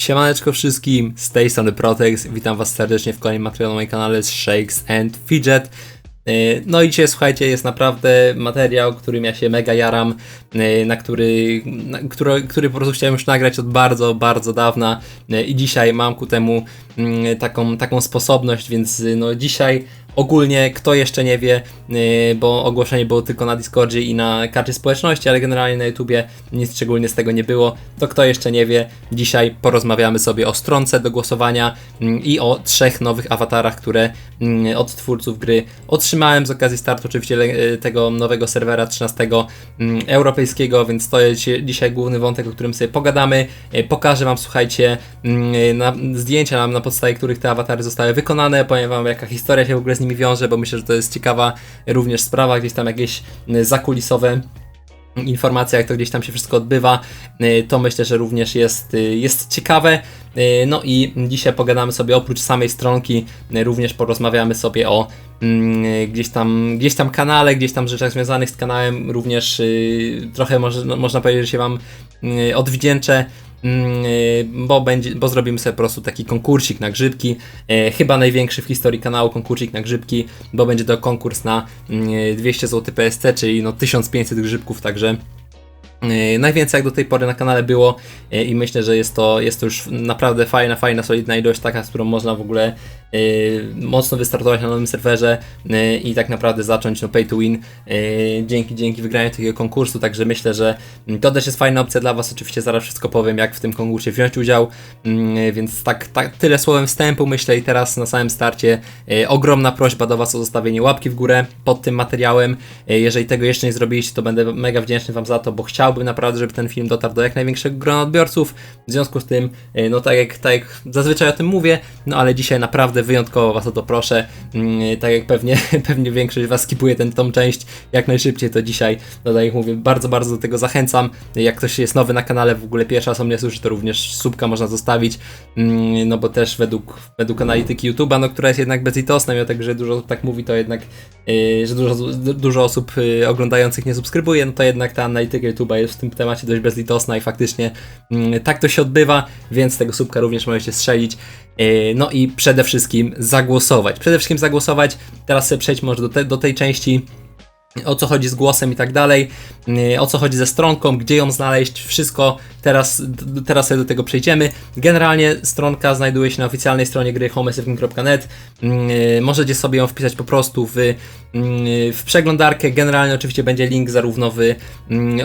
Siemaneczko wszystkim, z tej strony Protex, witam was serdecznie w kolejnym materiale na moim kanale z Shakes and Fidget. Yy, No i dzisiaj słuchajcie, jest naprawdę materiał, którym ja się mega jaram, yy, na który, na, który, który po prostu chciałem już nagrać od bardzo, bardzo dawna Yy, i dzisiaj mam ku temu mm, taką, taką sposobność, więc no dzisiaj ogólnie kto jeszcze nie wie, yy, bo ogłoszenie było tylko na Discordzie i na karcie społeczności, ale generalnie na YouTubie nic szczególnie z tego nie było, to kto jeszcze nie wie, dzisiaj porozmawiamy sobie o stronce do głosowania mm, i o trzech nowych awatarach, które mm, od twórców gry otrzymałem z okazji startu oczywiście le- tego nowego serwera 13 mm, europejskiego, więc to jest dzisiaj główny wątek, o którym sobie pogadamy. E, Pokażę Wam, słuchajcie, na, zdjęcia, na, na podstawie których te awatary zostały wykonane, powiem Wam jaka historia się w ogóle z nimi wiąże, bo myślę, że to jest ciekawa również sprawa, gdzieś tam jakieś mm, zakulisowe informacja, jak to gdzieś tam się wszystko odbywa, y, to myślę, że również jest, y, jest ciekawe. Y, No i dzisiaj pogadamy sobie oprócz samej stronki, y, również porozmawiamy sobie o mm, gdzieś tam, gdzieś tam kanale, gdzieś tam rzeczach związanych z kanałem, również y, trochę może, no, można powiedzieć, że się Wam y, odwdzięczę. Mm, y, Bo, będzie, bo zrobimy sobie po prostu taki konkursik na grzybki. e, Chyba największy w historii kanału konkursik na grzybki, bo będzie to konkurs na mm, 200 zł PSC, czyli no 1500 grzybków, także najwięcej jak do tej pory na kanale było e, i myślę, że jest to, jest to już naprawdę fajna, fajna, solidna ilość, taka, z którą można w ogóle e, mocno wystartować na nowym serwerze i tak naprawdę zacząć no pay to win. Dzięki, dzięki wygraniu takiego konkursu, także myślę, że mm, to też jest fajna opcja dla Was, oczywiście zaraz wszystko powiem, jak w tym konkursie wziąć udział, więc tak, tak tyle słowem wstępu myślę i teraz na samym starcie ogromna prośba do Was o zostawienie łapki w górę pod tym materiałem, jeżeli tego jeszcze nie zrobiliście, to będę mega wdzięczny Wam za to, bo chciałbym naprawdę, żeby ten film dotarł do jak największego grona odbiorców, w związku z tym, e, no tak jak, tak jak zazwyczaj o tym mówię, no ale dzisiaj naprawdę wyjątkowo Was o to proszę, Mm, tak jak pewnie, pewnie większość Was skipuje ten, tą część jak najszybciej, to dzisiaj, no tak jak mówię, bardzo, bardzo do tego zachęcam, jak ktoś jest nowy na kanale, w ogóle pierwszy raz o mnie słyszy, to również subka można zostawić, Mm, no bo też według, według analityki YouTube'a, no która jest jednak bezlitosna, mimo tego, że dużo osób tak mówi, to jednak, yy, że dużo, du- dużo osób yy, oglądających nie subskrybuje, no to jednak ta analityka YouTube'a jest w tym temacie dość bezlitosna i faktycznie mm, tak to się odbywa, więc tego subka również możecie strzelić. Yy, No i przede wszystkim zagłosować. Przede wszystkim zagłosować. Teraz sobie przejdźmy może do, te, do tej części, o co chodzi z głosem i tak dalej, yy, o co chodzi ze stronką, gdzie ją znaleźć, wszystko teraz, teraz sobie do tego przejdziemy. Generalnie stronka znajduje się na oficjalnej stronie gry homesaving.net. Yy, Możecie sobie ją wpisać po prostu w, yy, w przeglądarkę. Generalnie oczywiście będzie link zarówno w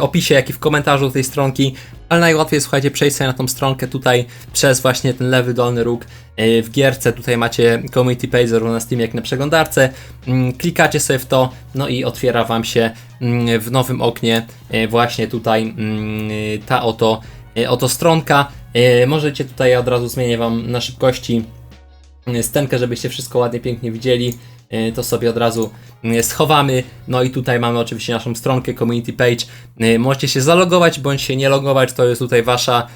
opisie, jak i w komentarzu tej stronki, ale najłatwiej słuchajcie, przejść sobie na tą stronkę tutaj przez właśnie ten lewy dolny róg yy, w gierce. Tutaj macie community page zarówno na Steam, jak na przeglądarce. Yy, Klikacie sobie w to, no i otwiera Wam się yy, w nowym oknie yy, właśnie tutaj yy, ta oto, yy, oto stronka. Możecie tutaj od razu zmienię Wam na szybkości scenkę, żebyście wszystko ładnie, pięknie widzieli. Yy, To sobie od razu yy, schowamy. No i tutaj mamy oczywiście naszą stronkę community page. Yy, Możecie się zalogować bądź się nie logować. To jest tutaj wasza,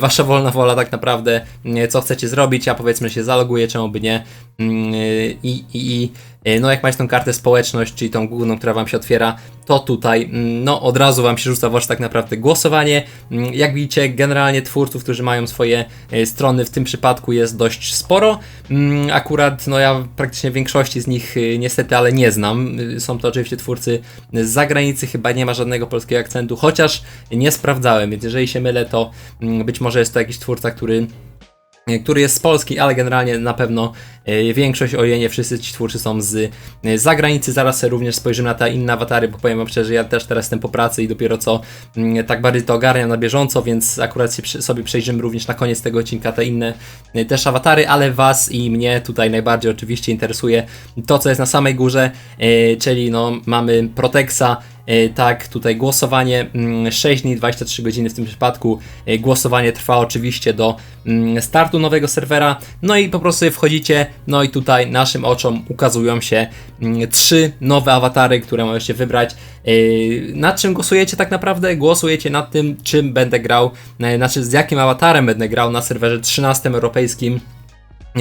wasza wolna wola tak naprawdę. Co chcecie zrobić? Ja powiedzmy się zaloguję, czemu by nie. Yy, I, i, i no jak macie tą kartę społeczność, czyli tą główną, która wam się otwiera, to tutaj mm, no od razu wam się rzuca w tak naprawdę głosowanie. Mm, Jak widzicie, generalnie twórców, którzy mają swoje e, strony w tym przypadku jest dość sporo. Mm, Akurat no ja praktycznie większości z nich y, niestety, ale nie znam. Są to oczywiście twórcy z zagranicy, chyba nie ma żadnego polskiego akcentu, chociaż nie sprawdzałem, więc jeżeli się mylę, to być może jest to jakiś twórca, który który jest z Polski, ale generalnie na pewno e, większość, o ile nie wszyscy ci twórcy są z e, zagranicy. Zaraz również spojrzymy na te inne awatary, bo powiem wam szczerze, ja też teraz jestem po pracy i dopiero co mm, tak bardziej to ogarniam na bieżąco, więc akurat sobie przejrzymy również na koniec tego odcinka te inne e, też awatary, ale was i mnie tutaj najbardziej oczywiście interesuje to, co jest na samej górze, e, czyli no mamy Protexa, E, Tak, tutaj głosowanie mm, 6 dni, 23 godziny w tym przypadku. E, Głosowanie trwa oczywiście do mm, startu nowego serwera. No i po prostu wchodzicie, no i tutaj naszym oczom ukazują się mm, trzy nowe awatary, które możecie wybrać. E, Nad czym głosujecie tak naprawdę? Głosujecie nad tym, czym będę grał, e, znaczy z jakim awatarem będę grał na serwerze 13 europejskim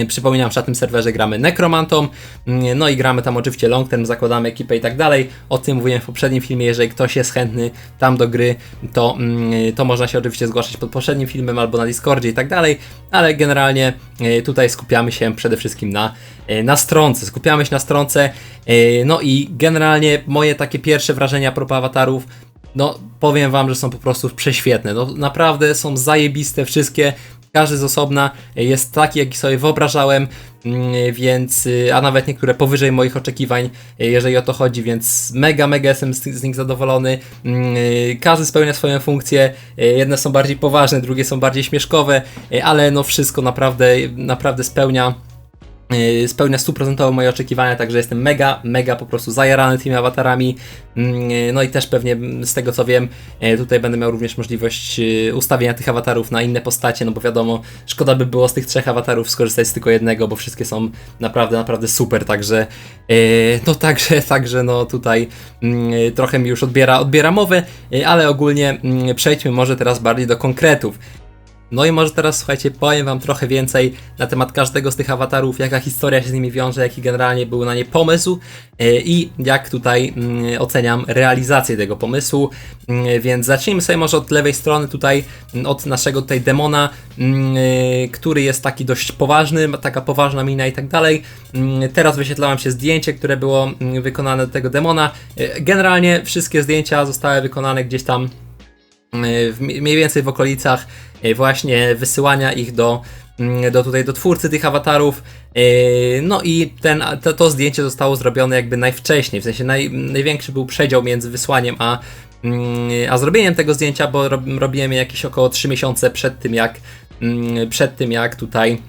Przypominam, że na tym serwerze gramy Necromantą, mm, no i gramy tam oczywiście long term, zakładamy ekipę i tak dalej. O tym mówiłem w poprzednim filmie, jeżeli ktoś jest chętny tam do gry, to, mm, to można się oczywiście zgłaszać pod poprzednim filmem albo na Discordzie i tak dalej, ale generalnie e, tutaj skupiamy się przede wszystkim na, e, na stronce, skupiamy się na stronce, e, no i generalnie moje takie pierwsze wrażenia propos awatarów, no powiem wam, że są po prostu prześwietne, no naprawdę są zajebiste wszystkie, każdy z osobna jest taki, jaki sobie wyobrażałem, mm, więc, y, a nawet niektóre powyżej moich oczekiwań, y, jeżeli o to chodzi, więc mega, mega jestem z, z nich zadowolony. Mm, y, Każdy spełnia swoją funkcję, jedne są bardziej poważne, drugie są bardziej śmieszkowe, ale no wszystko naprawdę, naprawdę spełnia spełnia stuprocentowo moje oczekiwania, także jestem mega, mega po prostu zajarany tymi awatarami. Mm, yy, No i też pewnie z tego co wiem, yy, tutaj będę miał również możliwość ustawienia tych awatarów na inne postacie, no bo wiadomo, szkoda by było z tych trzech awatarów skorzystać z tylko jednego, bo wszystkie są naprawdę, naprawdę super, także no także, także no tutaj mm, trochę mi już odbiera, odbiera mowę, ale ogólnie mm, przejdźmy może teraz bardziej do konkretów. No i może teraz słuchajcie, powiem wam trochę więcej na temat każdego z tych awatarów, jaka historia się z nimi wiąże, jaki generalnie był na nie pomysł yy, i jak tutaj mm, oceniam realizację tego pomysłu. Yy, Więc zacznijmy sobie może od lewej strony tutaj, mm, od naszego tutaj demona, yy, który jest taki dość poważny, taka poważna mina i tak dalej. Teraz wyświetla wam się zdjęcie, które było mm, wykonane do tego demona. Yy, Generalnie wszystkie zdjęcia zostały wykonane gdzieś tam w, mniej więcej w okolicach y, właśnie wysyłania ich do, mm, do tutaj do twórcy tych awatarów. Y, No i ten, to, to zdjęcie zostało zrobione jakby najwcześniej, w sensie naj, największy był przedział między wysłaniem a, mm, a zrobieniem tego zdjęcia, bo rob, robiłem je jakieś około 3 miesiące przed tym jak mm, przed tym jak tutaj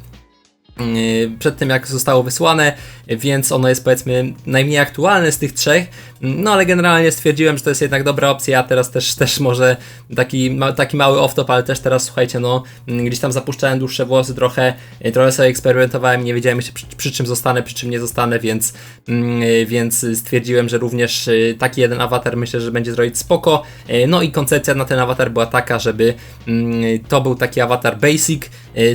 przed tym jak zostało wysłane, więc ono jest powiedzmy najmniej aktualne z tych trzech, no ale generalnie stwierdziłem, że to jest jednak dobra opcja, teraz też, też może taki, taki mały off-top, ale też teraz słuchajcie, no gdzieś tam zapuszczałem dłuższe włosy trochę, yy, trochę sobie eksperymentowałem, nie wiedziałem jeszcze przy, przy czym zostanę, przy czym nie zostanę, więc, yy, więc stwierdziłem, że również taki jeden awatar myślę, że będzie zrobić spoko, no i koncepcja na ten awatar była taka, żeby yy, to był taki awatar basic,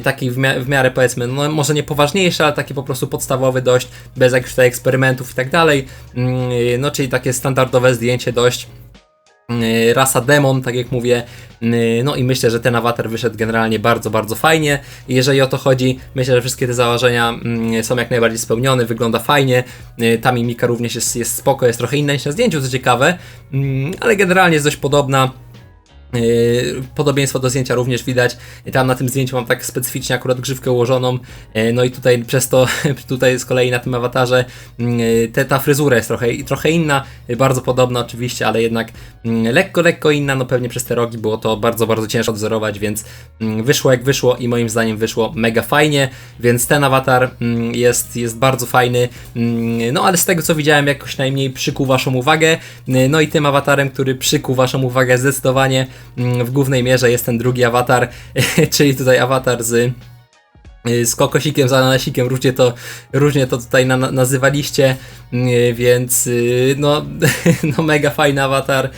taki w, w miarę powiedzmy, no może nie poważniejszy, ale taki po prostu podstawowy dość, bez jakichś tutaj eksperymentów i tak dalej. Mm, No czyli takie standardowe zdjęcie dość mm, rasa demon, tak jak mówię. Mm, No i myślę, że ten awatar wyszedł generalnie bardzo, bardzo fajnie. Jeżeli o to chodzi, myślę, że wszystkie te założenia są jak najbardziej spełnione, wygląda fajnie. Y, Ta mimika również jest, jest spoko, jest trochę inna niż na zdjęciu, co ciekawe, ale generalnie jest dość podobna. Yy, Podobieństwo do zdjęcia również widać. Tam na tym zdjęciu mam tak specyficznie akurat grzywkę ułożoną. Yy, No i tutaj przez to, tutaj z kolei na tym awatarze, yy, te, ta fryzura jest trochę, trochę inna, bardzo podobna oczywiście, ale jednak yy, lekko, lekko inna. No pewnie przez te rogi było to bardzo, bardzo ciężko odwzorować, więc yy, wyszło jak wyszło i moim zdaniem wyszło mega fajnie. Więc ten awatar jest, jest bardzo fajny. No ale z tego co widziałem, jakoś najmniej przykuł Waszą uwagę. No i tym awatarem, który przykuł Waszą uwagę zdecydowanie mm, w głównej mierze jest ten drugi awatar, czyli tutaj awatar z y, z kokosikiem, z ananasikiem, różnie to, różnie to tutaj na, nazywaliście, y, więc y, no, no mega fajny awatar.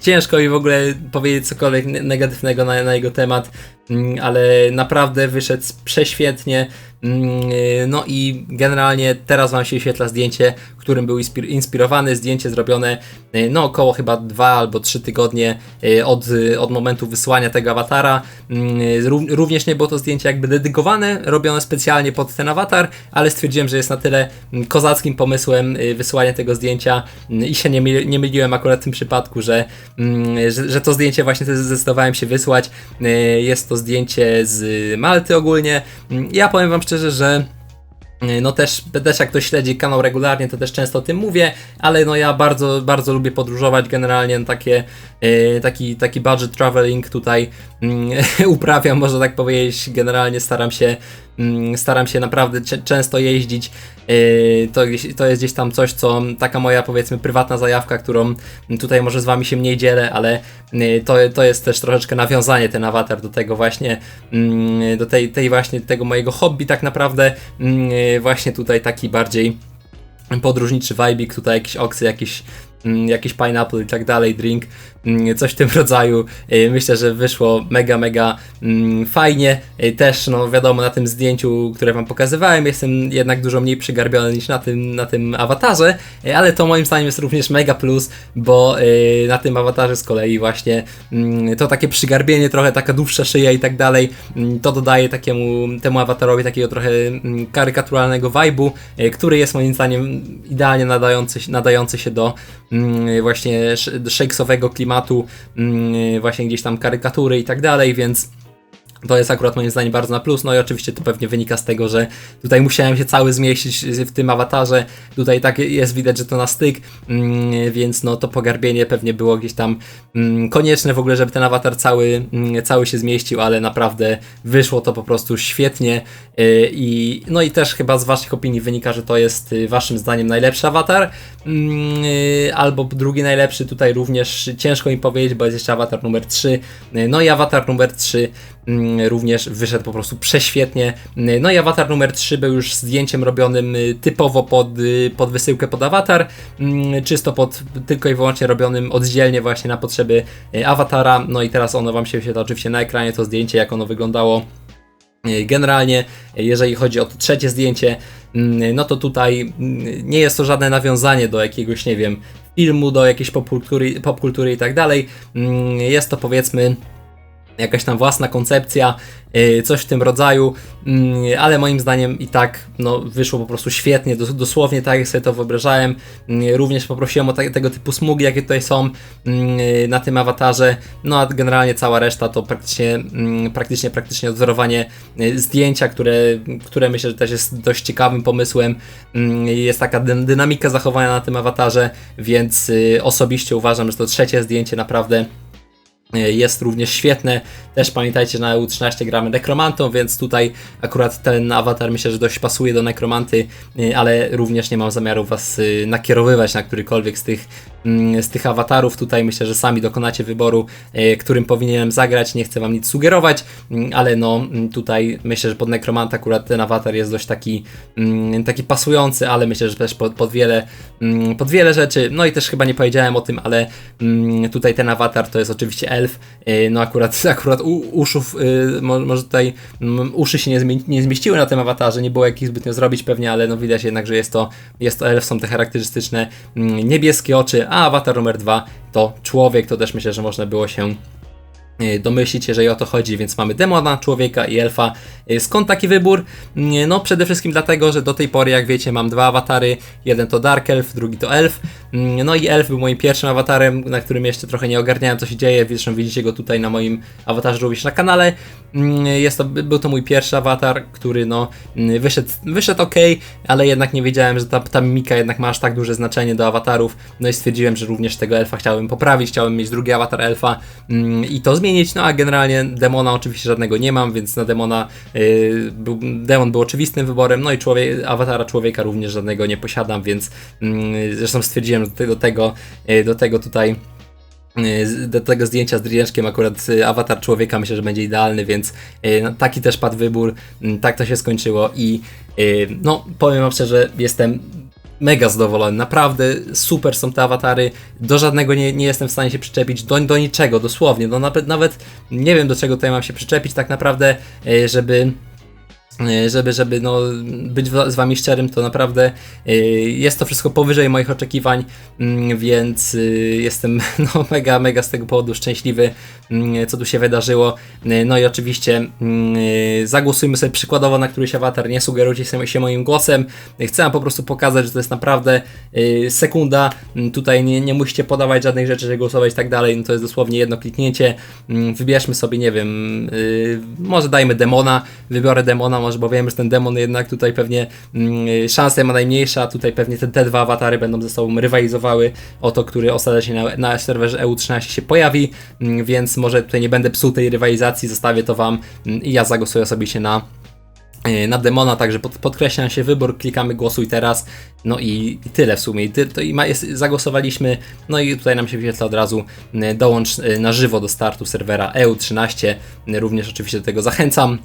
Ciężko mi w ogóle powiedzieć cokolwiek ne- negatywnego na, na jego temat, mm, ale naprawdę wyszedł prześwietnie. Mm, y, No i generalnie teraz Wam się wyświetla zdjęcie, którym był inspir- inspirowany. Zdjęcie zrobione y, no około chyba dwa albo trzy tygodnie y, od, od momentu wysłania tego awatara. Mm, ró- Również nie było to zdjęcie jakby dedykowane, robione specjalnie pod ten awatar, ale stwierdziłem, że jest na tyle mm, kozackim pomysłem wysłania tego zdjęcia mm, i się nie, nie myliłem akurat w tym przypadku, że, mm, że, że to zdjęcie właśnie zdecydowałem się wysłać. Jest to zdjęcie z Malty ogólnie. Mm, Ja powiem Wam szczerze, że no też, też jak ktoś śledzi kanał regularnie, to też często o tym mówię, ale no ja bardzo, bardzo lubię podróżować generalnie, no takie, e, taki, taki budget traveling tutaj mm, uprawiam, można tak powiedzieć, generalnie staram się, staram się naprawdę często jeździć, e, to, to jest gdzieś tam coś, co taka moja powiedzmy prywatna zajawka, którą tutaj może z wami się mniej dzielę, ale e, to, to jest też troszeczkę nawiązanie ten awatar do tego właśnie, mm, do tej, tej właśnie tego mojego hobby tak naprawdę, mm, właśnie tutaj taki bardziej podróżniczy vibik, tutaj jakieś oksy, jakieś mm, jakiś pineapple i tak dalej, drink, mm, coś w tym rodzaju. Y, Myślę, że wyszło mega, mega mm, fajnie. Y, Też, no wiadomo, na tym zdjęciu, które wam pokazywałem, jestem jednak dużo mniej przygarbiony niż na tym, na tym awatarze, y, ale to moim zdaniem jest również mega plus, bo na tym awatarze z kolei właśnie mm, to takie przygarbienie, trochę taka dłuższa szyja i tak dalej, mm, to dodaje takiemu temu awatarowi takiego trochę mm, karykaturalnego vibe'u, który jest moim zdaniem idealnie nadający, nadający się do mm, właśnie sz- do shakesowego klimatu, mm, właśnie gdzieś tam karykatury i tak dalej, więc to jest akurat moim zdaniem bardzo na plus. No i oczywiście to pewnie wynika z tego, że tutaj musiałem się cały zmieścić w tym awatarze. Tutaj tak jest widać, że to na styk, mm, więc no to pogarbienie pewnie było gdzieś tam mm, konieczne w ogóle, żeby ten awatar cały, mm, cały się zmieścił, ale naprawdę wyszło to po prostu świetnie. y, I no i też chyba z waszych opinii wynika, że to jest y, waszym zdaniem najlepszy awatar, y, albo drugi najlepszy. Tutaj również ciężko mi powiedzieć, bo jest jeszcze awatar numer 3. Y, No i awatar numer 3 mm, również wyszedł po prostu prześwietnie. Y, No i awatar numer 3 był już zdjęciem robionym y, typowo pod, y, pod wysyłkę pod awatar, mm, czysto pod tylko i wyłącznie robionym oddzielnie właśnie na potrzeby y, awatara. No i teraz ono wam się wyświetla oczywiście na ekranie to zdjęcie, jak ono wyglądało. Generalnie, jeżeli chodzi o to trzecie zdjęcie, mm, no to tutaj mm, nie jest to żadne nawiązanie do jakiegoś, nie wiem, filmu, do jakiejś popkultury, popkultury i tak dalej. Mm, Jest to powiedzmy jakaś tam własna koncepcja, yy, coś w tym rodzaju, mm, ale moim zdaniem i tak no, wyszło po prostu świetnie, dos- dosłownie tak jak sobie to wyobrażałem. Mm, Również poprosiłem o te- tego typu smugi, jakie tutaj są mm, na tym awatarze, no a generalnie cała reszta to praktycznie, praktycznie, praktycznie odwzorowanie y, zdjęcia, które, które myślę, że też jest dość ciekawym pomysłem. Jest taka dy- dynamika zachowania na tym awatarze, więc y, osobiście uważam, że to trzecie zdjęcie naprawdę jest również świetne. Też pamiętajcie, na EU13 gramy nekromantą, więc tutaj akurat ten awatar myślę, że dość pasuje do nekromanty, y, ale również nie mam zamiaru was y, nakierowywać na którykolwiek z tych, mm, z tych awatarów. Tutaj myślę, że sami dokonacie wyboru, y, którym powinienem zagrać. Nie chcę wam nic sugerować, mm, ale no mm, tutaj myślę, że pod nekromanta akurat ten awatar jest dość taki, taki pasujący, ale myślę, że też pod, pod, wiele, pod wiele rzeczy. No i też chyba nie powiedziałem o tym, ale tutaj ten awatar to jest oczywiście elf. No akurat, akurat u, uszów, y, mo- może tutaj mm, uszy się nie, nie zmieściły na tym awatarze, nie było jak ich zbytnio zrobić pewnie, ale no widać jednak, że jest to, jest to elf, są te charakterystyczne mm, niebieskie oczy, a awatar numer dwa to człowiek, to też myślę, że można było się e, domyślić, jeżeli o to chodzi, więc mamy demona, człowieka i elfa. E, Skąd taki wybór? Nie, No przede wszystkim dlatego, że do tej pory, jak wiecie, mam dwa awatary. Jeden to Dark Elf, drugi to Elf. Mm, No i Elf był moim pierwszym awatarem, na którym jeszcze trochę nie ogarniałem, co się dzieje. Zresztą widzicie go tutaj na moim awatarze również na kanale. Mm, Jest to, był to mój pierwszy awatar, który no mm, wyszedł, wyszedł ok, ale jednak nie wiedziałem, że ta, ta mimika jednak ma aż tak duże znaczenie do awatarów. No i stwierdziłem, że również tego elfa chciałem poprawić, chciałem mieć drugi awatar elfa i to zmienić. No a generalnie demona oczywiście żadnego nie mam, więc na demona yy, był, demon był oczywistym wyborem. No i człowiek, awatara człowieka również żadnego nie posiadam, więc mm, zresztą stwierdziłem, że do tego, yy, do tego tutaj y, do tego zdjęcia z Drieszkiem akurat y, awatar człowieka myślę, że będzie idealny, więc y, no, taki też padł wybór, mm, tak to się skończyło i no powiem wam szczerze, jestem mega zadowolony, naprawdę super są te awatary, do żadnego nie, nie jestem w stanie się przyczepić, do, do niczego, dosłownie, no nawet, nawet nie wiem do czego tutaj mam się przyczepić tak naprawdę, y, żeby E, żeby, żeby no, być z Wami szczerym, to naprawdę e, jest to wszystko powyżej moich oczekiwań, mm, więc e, jestem no, mega, mega z tego powodu szczęśliwy, mm, co tu się wydarzyło. E, No i oczywiście mm, e, zagłosujmy sobie przykładowo na któryś awatar, nie sugerujcie się- moim głosem. Chcę Wam po prostu pokazać, że to jest naprawdę e, sekunda. Tutaj nie, nie musicie podawać żadnych rzeczy, żeby głosować i tak dalej. No to jest dosłownie jedno kliknięcie. Wybierzmy sobie, nie wiem, może dajmy demona. Wybiorę demona, może bo wiem, że ten demon jednak tutaj pewnie mm, szanse ma najmniejsza. Tutaj pewnie te, te dwa awatary będą ze sobą rywalizowały o to, który ostatecznie na, na serwerze EU13 się pojawi. Mm, Więc może tutaj nie będę psuł tej rywalizacji, zostawię to Wam mm, i ja zagłosuję osobiście na e, na demona, także pod, podkreślam się wybór, klikamy głosuj teraz, no i, i tyle w sumie, ty, to i ma, jest, zagłosowaliśmy, no i tutaj nam się wyświetla od razu, e, dołącz e, na żywo do startu serwera EU13, E, również oczywiście do tego zachęcam.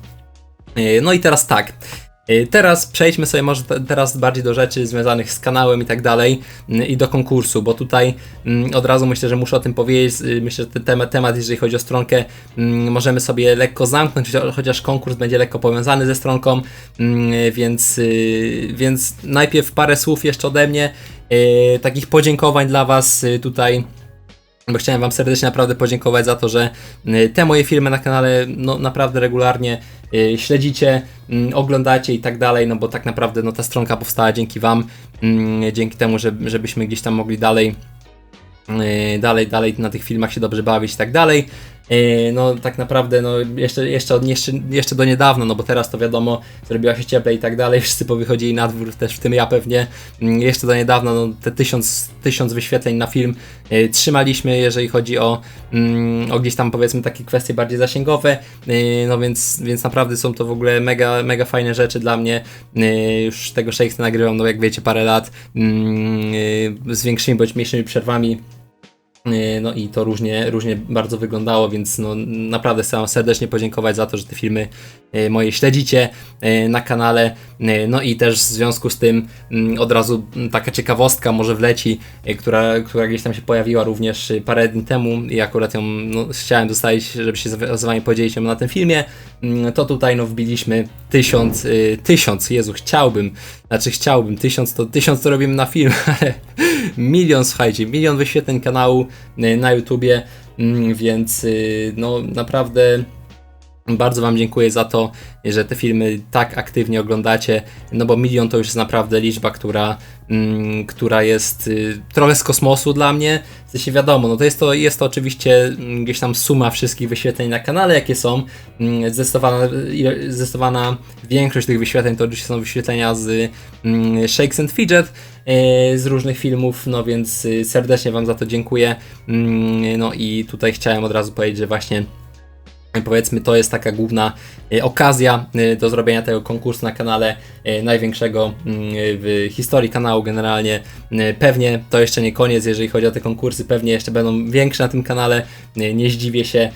E, No i teraz tak, Y, Teraz przejdźmy sobie może te- teraz bardziej do rzeczy związanych z kanałem i tak dalej y, i do konkursu, bo tutaj mm, od razu myślę, że muszę o tym powiedzieć. Y, Myślę, że ten temat, temat jeżeli chodzi o stronkę, mm, możemy sobie lekko zamknąć, cho- chociaż konkurs będzie lekko powiązany ze stronką, mm, więc, y, więc najpierw parę słów jeszcze ode mnie, y, takich podziękowań dla Was tutaj bo chciałem Wam serdecznie naprawdę podziękować za to, że y, te moje filmy na kanale no, naprawdę regularnie y, śledzicie, mm, oglądacie i tak dalej, no bo tak naprawdę no, ta stronka powstała dzięki Wam, mm, dzięki temu, że, żebyśmy gdzieś tam mogli dalej, y, dalej, dalej na tych filmach się dobrze bawić i tak dalej. Y, No tak naprawdę no, jeszcze, jeszcze, od, jeszcze, jeszcze do niedawna, no bo teraz to wiadomo, zrobiła się cieplej i tak dalej, wszyscy powychodzili na dwór, też w tym ja pewnie. Mm, Jeszcze do niedawna no, te tysiąc, tysiąc wyświetleń na film y, trzymaliśmy, jeżeli chodzi o, mm, o gdzieś tam powiedzmy takie kwestie bardziej zasięgowe, y, no więc, więc naprawdę są to w ogóle mega, mega fajne rzeczy dla mnie. Y, Już tego Shakespeare nagrywam, no jak wiecie, parę lat mm, y, z większymi bądź mniejszymi przerwami. Yy, No i to różnie, różnie bardzo wyglądało, więc no, naprawdę chcę Wam serdecznie podziękować za to, że te filmy yy, moje śledzicie yy, na kanale. No i też w związku z tym mm, od razu mm, taka ciekawostka może wleci, która, która gdzieś tam się pojawiła również parę dni temu i akurat ją no, chciałem zostawić, żeby się z Wami podzielić na tym filmie. Mm, To tutaj no wbiliśmy tysiąc, yy, tysiąc, Jezu, chciałbym, znaczy chciałbym, tysiąc to, tysiąc to robimy na film, ale milion, słuchajcie, milion wyświetleń kanału y, na YouTubie, mm, więc y, no naprawdę bardzo Wam dziękuję za to, że te filmy tak aktywnie oglądacie, no bo milion to już jest naprawdę liczba, która, mm, która jest y, trochę z kosmosu dla mnie. W sensie wiadomo, no to jest to, jest to oczywiście mm, gdzieś tam suma wszystkich wyświetleń na kanale, jakie są. Mm, Zdecydowana, większość tych wyświetleń to oczywiście są wyświetlenia z mm, Shakes and Fidget, e, z różnych filmów, no więc y, serdecznie Wam za to dziękuję. Mm, No i tutaj chciałem od razu powiedzieć, że właśnie Powiedzmy, to jest taka główna e, okazja e, do zrobienia tego konkursu na kanale e, największego mm, w historii kanału generalnie. Pewnie to jeszcze nie koniec, jeżeli chodzi o te konkursy, pewnie jeszcze będą większe na tym kanale, nie zdziwię się,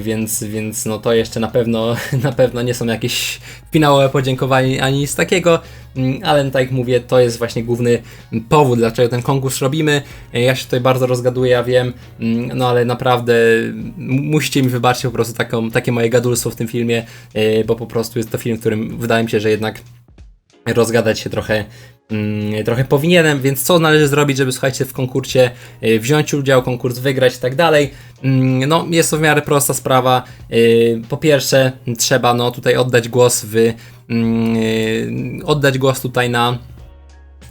więc, więc no to jeszcze na pewno, na pewno nie są jakieś finałowe podziękowania ani nic takiego, mm, ale tak jak mówię, to jest właśnie główny powód, dlaczego ten konkurs robimy. E, Ja się tutaj bardzo rozgaduję, ja wiem, mm, no ale naprawdę musicie mi wybaczyć po prostu taką, takie moje gadulstwo w tym filmie, e, bo po prostu jest to film, w którym wydaje mi się, że jednak rozgadać się trochę, mm, trochę powinienem, więc co należy zrobić, żeby słuchajcie w konkursie y, wziąć udział, konkurs wygrać i tak dalej. Mm, No, jest to w miarę prosta sprawa. Y, Po pierwsze, trzeba no tutaj oddać głos w mm, y, oddać głos tutaj na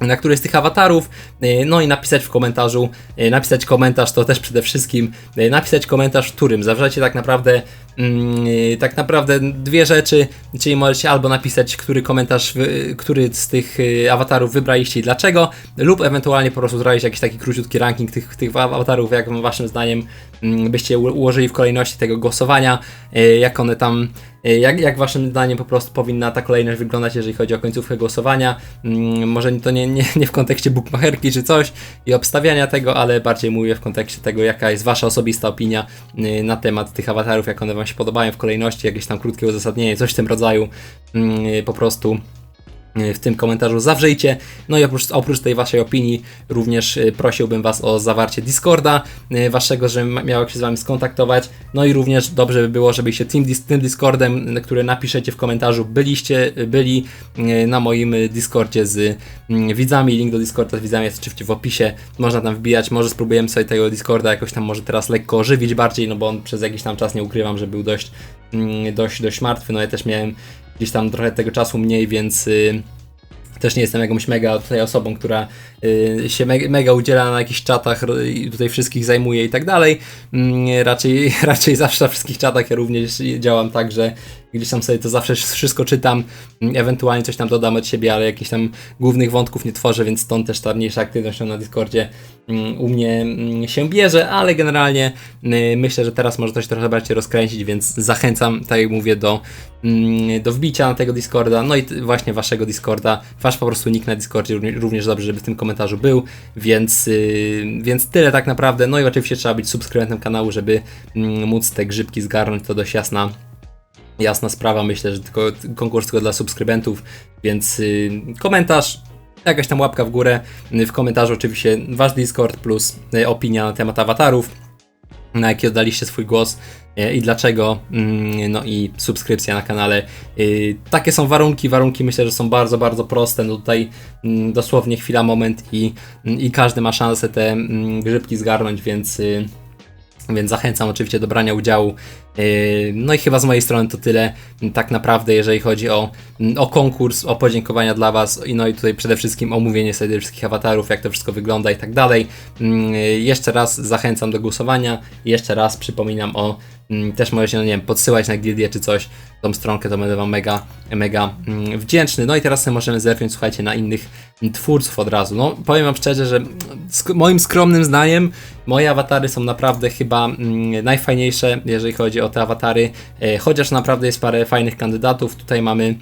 na któryś z tych awatarów, y, no i napisać w komentarzu, y, napisać komentarz to też przede wszystkim, y, napisać komentarz, w którym. Zawrzecie tak naprawdę mm, tak naprawdę dwie rzeczy, czyli możecie albo napisać, który komentarz, który z tych awatarów wybraliście i dlaczego, lub ewentualnie po prostu zrobić jakiś taki króciutki ranking tych, tych awatarów, jak waszym zdaniem mm, byście ułożyli w kolejności tego głosowania, jak one tam Jak, jak waszym zdaniem po prostu powinna ta kolejność wyglądać, jeżeli chodzi o końcówkę głosowania? Mm, Może to nie, nie, nie w kontekście bookmacherki czy coś i obstawiania tego, ale bardziej mówię w kontekście tego, jaka jest wasza osobista opinia y, na temat tych awatarów, jak one wam się podobają w kolejności, jakieś tam krótkie uzasadnienie, coś w tym rodzaju. Mm, y, Po prostu w tym komentarzu zawrzyjcie. No i oprócz, oprócz tej waszej opinii również y, prosiłbym was o zawarcie Discorda y, waszego, żebym miał się z wami skontaktować. No i również dobrze by było, żebyście tym, tym Discordem, y, który napiszecie w komentarzu, byliście, y, byli y, na moim y, Discordzie z widzami. Link do Discorda z widzami jest oczywiście w opisie. Można tam wbijać, może spróbujemy sobie tego Discorda jakoś tam może teraz lekko ożywić bardziej, no bo on przez jakiś tam czas nie ukrywam, że był dość, mm, dość, dość martwy. No ja też miałem gdzieś tam trochę tego czasu mniej, więc y, też nie jestem jakąś mega tutaj osobą, która y, się me, mega udziela na jakichś czatach i tutaj wszystkich zajmuje i tak dalej. Mm, raczej, raczej zawsze na wszystkich czatach ja również działam tak, że gdzieś tam sobie to zawsze wszystko czytam, mm, ewentualnie coś tam dodam od siebie, ale jakichś tam głównych wątków nie tworzę, więc stąd też ta mniejsza aktywność na Discordzie mm, u mnie mm, się bierze, ale generalnie myślę, że teraz może się trochę bardziej rozkręcić, więc zachęcam, tak jak mówię, do, do wbicia na tego Discorda, no i właśnie waszego Discorda, wasz po prostu nick na Discordzie równie- również dobrze, żeby w tym komentarzu był, więc, y, więc tyle tak naprawdę, no i oczywiście trzeba być subskrybentem kanału, żeby móc te grzybki zgarnąć, to dość jasna Jasna sprawa, myślę, że tylko konkurs tylko dla subskrybentów, więc y, komentarz, jakaś tam łapka w górę. Y, W komentarzu oczywiście wasz Discord plus y, opinia na temat awatarów, na jaki oddaliście swój głos i dlaczego, mm, no i subskrypcja na kanale. Takie są warunki, warunki myślę, że są bardzo, bardzo proste. No tutaj mm, dosłownie chwila, moment i, i każdy ma szansę te mm, grzybki zgarnąć, więc... więc zachęcam oczywiście do brania udziału. Yy, No i chyba z mojej strony to tyle. Tak naprawdę, jeżeli chodzi o, o konkurs, o podziękowania dla Was, no i tutaj przede wszystkim omówienie sobie wszystkich awatarów, jak to wszystko wygląda i tak dalej. Yy, Jeszcze raz zachęcam do głosowania. Jeszcze raz przypominam o mm, też możecie, no nie wiem, podsyłać na gildię czy coś, tą stronkę, to będę Wam mega, mega mm, wdzięczny. No i teraz możemy zerknąć, słuchajcie, na innych mm, twórców od razu. No, powiem Wam szczerze, że sk- moim skromnym zdaniem moje awatary są naprawdę chyba mm, najfajniejsze, jeżeli chodzi o te awatary, e, chociaż naprawdę jest parę fajnych kandydatów. Tutaj mamy mm,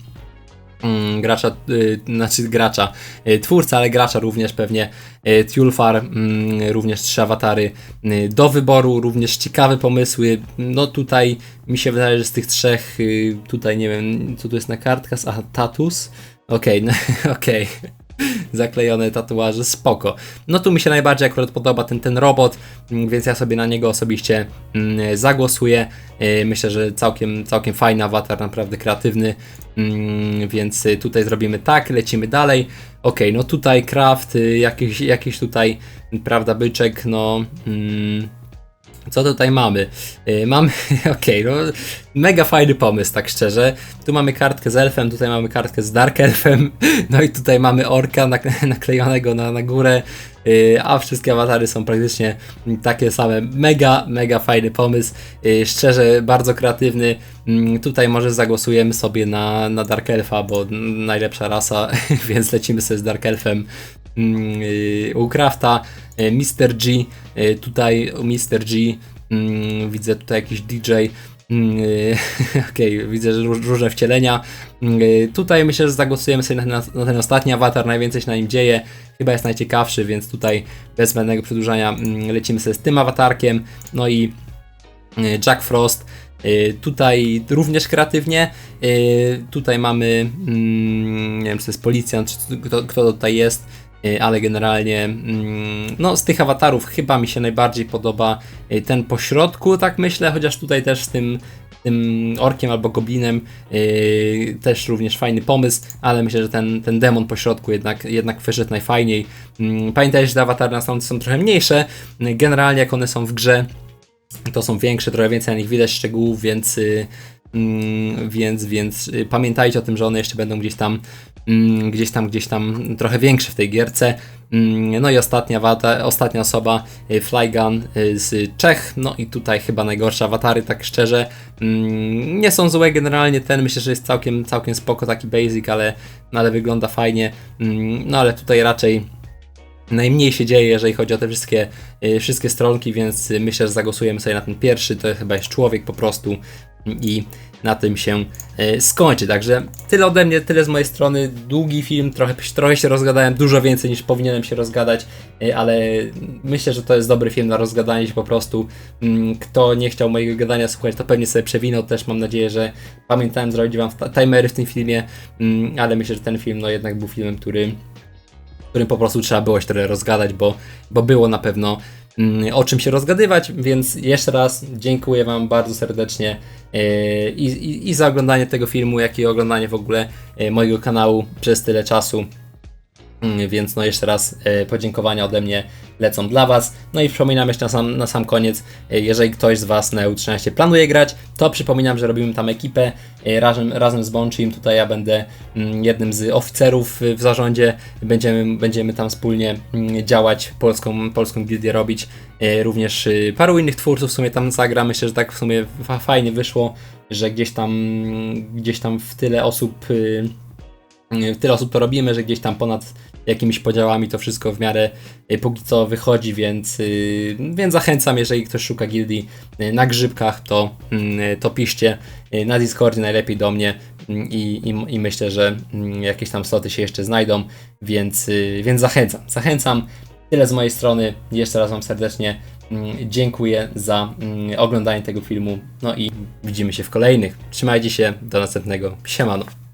gracza, y, znaczy gracza, y, twórca, ale gracza również pewnie, y, Tulfar, mm, również trzy awatary do wyboru, również ciekawe pomysły, no tutaj mi się wydaje, że z tych trzech, tutaj nie wiem, co tu jest na kartkach, aha, tatus, okej, no, okej, zaklejone tatuaże, spoko. No tu mi się najbardziej akurat podoba ten, ten robot, mm, więc ja sobie na niego osobiście mm, zagłosuję. Yy, Myślę, że całkiem, całkiem fajny awatar, naprawdę kreatywny, Mm, więc y, tutaj zrobimy tak, lecimy dalej. Ok, no tutaj craft, y, jakiś, jakiś tutaj, prawda, byczek, no... Mm, co tutaj mamy? Yy, mamy, okej, no mega fajny pomysł, tak szczerze. Tu mamy kartkę z elfem, tutaj mamy kartkę z dark elfem, no i tutaj mamy orka nak- naklejonego na, na górę, yy, a wszystkie awatary są praktycznie takie same. Mega, mega fajny pomysł, yy, szczerze bardzo kreatywny. Yy, tutaj może zagłosujemy sobie na, na dark elfa, bo najlepsza rasa, więc lecimy sobie z dark elfem mm, u Crafta, yy, Mr. G, yy, tutaj Mr. G mm, widzę tutaj jakiś DJ, mm, okej, widzę że róż, różne wcielenia. Yy, tutaj myślę, że zagłosujemy sobie na, na, ten ostatni awatar, najwięcej się na nim dzieje, chyba jest najciekawszy, więc tutaj bez zbędnego przedłużania mm, lecimy sobie z tym awatarkiem, no i Jack Frost. Tutaj również kreatywnie. Tutaj mamy, mm, nie wiem czy to jest policjant, czy kto, kto tutaj jest, ale generalnie mm, no, z tych awatarów chyba mi się najbardziej podoba yy, ten pośrodku, tak myślę, chociaż tutaj też z tym, tym orkiem albo goblinem yy, też również fajny pomysł, ale myślę, że ten, ten demon pośrodku jednak, jednak wyszedł najfajniej. Yy, Pamiętajcie, że te awatary na stronce są trochę mniejsze, yy, generalnie jak one są w grze, to są większe, trochę więcej na nich widać szczegółów, więc, y, mm, więc, więc y, pamiętajcie o tym, że one jeszcze będą gdzieś tam, mm, gdzieś tam, gdzieś tam trochę większe w tej gierce. Mm, No i ostatnia, wata, ostatnia osoba, y, Flygun y, z Czech, no i tutaj chyba najgorsze awatary, tak szczerze. Nie są złe generalnie, ten myślę, że jest całkiem, całkiem spoko, taki basic, ale, no ale wygląda fajnie. No ale tutaj raczej najmniej się dzieje, jeżeli chodzi o te wszystkie, wszystkie stronki, więc myślę, że zagłosujemy sobie na ten pierwszy. To chyba jest człowiek po prostu i na tym się y, skończy. Także tyle ode mnie, tyle z mojej strony. Długi film, trochę, trochę się rozgadałem, dużo więcej niż powinienem się rozgadać, y, ale myślę, że to jest dobry film na rozgadanie się po prostu. Mm, Kto nie chciał mojego gadania słuchać, to pewnie sobie przewinął. Też mam nadzieję, że pamiętałem zrobić wam timery w tym filmie, mm, ale myślę, że ten film no jednak był filmem, który którym po prostu trzeba było się trochę rozgadać, bo, bo było na pewno o czym się rozgadywać, więc jeszcze raz dziękuję Wam bardzo serdecznie yy, i, i, i za oglądanie tego filmu, jak i oglądanie w ogóle yy, mojego kanału przez tyle czasu. Mm, Więc no jeszcze raz e, podziękowania ode mnie lecą dla Was. No i przypominam jeszcze na sam, na sam koniec, e, jeżeli ktoś z Was na EU13 planuje grać, to przypominam, że robimy tam ekipę e, razem, razem z Bonchim. Tutaj ja będę mm, jednym z oficerów y, w zarządzie. Będziemy, będziemy tam wspólnie mm, działać, polską, polską gildię robić. E, Również paru innych twórców w sumie tam zagra. Myślę, że tak w sumie fa- fajnie wyszło, że gdzieś tam, gdzieś tam w tyle osób tyle osób to robimy, że gdzieś tam ponad jakimiś podziałami to wszystko w miarę y, póki co wychodzi, więc, y, więc zachęcam, jeżeli ktoś szuka gildii y, na grzybkach, to, mm, to piszcie na Discordzie najlepiej do mnie mm, i, i, i myślę, że mm, jakieś tam sloty się jeszcze znajdą, więc, więc zachęcam. Zachęcam. Tyle z mojej strony. Jeszcze raz Wam serdecznie dziękuję za oglądanie tego filmu. No i widzimy się w kolejnych. Trzymajcie się, do następnego. Siemano.